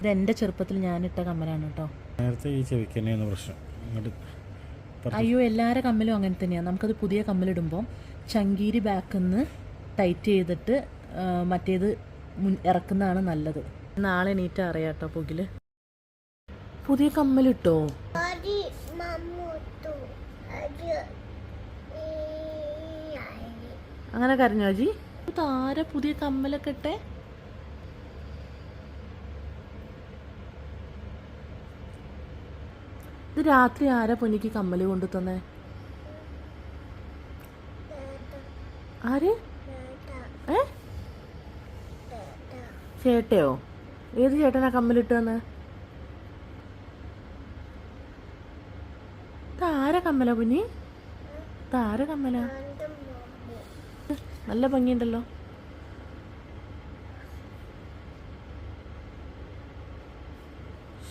ഇത് എന്റെ ചെറുപ്പത്തിൽ ഇട്ട കമ്മലാണ് കേട്ടോ. നേരത്തെ ഈ ചെവിക്ക് തന്നെയാണ് പ്രശ്നം അയ്യോ എല്ലാവരുടെ കമ്മലും അങ്ങനെ തന്നെയാണ് നമുക്കത് പുതിയ കമ്മലിടുമ്പോൾ ചങ്കീരി ബാക്കിൽ നിന്ന് ടൈറ്റ് ചെയ്തിട്ട് മറ്റേത് മുൻ ഇറക്കുന്നതാണ് നല്ലത്. നാളെ എണീറ്റ് അറിയാം കേട്ടോ പുകിൽ. പുതിയ കമ്മലിട്ടോ? Adi mamutu. Adi അങ്ങനെ കരഞ്ഞോ ജി? താര പുതിയ കമ്മലൊക്കെ ഇട്ടെ? ഇത് രാത്രി ആരാ പൊന്നിക്ക് കമ്മൽ കൊണ്ടു തന്നെ? ആര്? ഏ? ചേട്ടയോ? ഏത് ചേട്ടനാ കമ്മലിട്ട് തന്നെ? താര കമ്മല പൊന്നി? താര കമ്മല? നല്ല ഭംഗിയുണ്ടല്ലോ.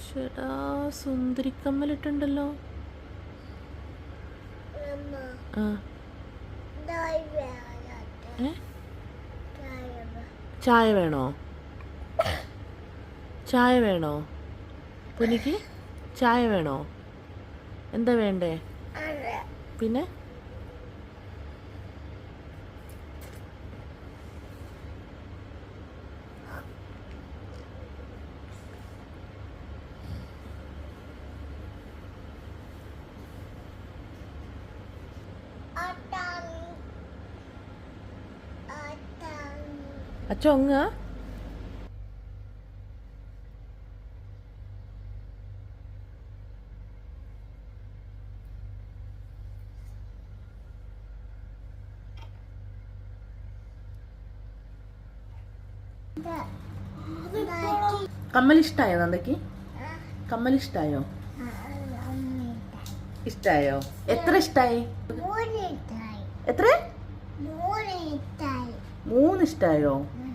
ചേട്ടാ സുന്ദരിക്കമ്മലിട്ടുണ്ടല്ലോ. ആ. ചായ വേണോ? ചായ വേണോ? പുനിക്ക് ചായ വേണോ? എന്താ വേണ്ടേ? പിന്നെ? അച്ചൊങ്ങ കമ്മലിഷ്ടായോ കമ്മൽ കമ്മലിഷ്ടായോ? ഇഷ്ടായോ? എത്ര ഇഷ്ടായി? എത്ര. മൂന്ന് ഇഷ്ടായോ Mm.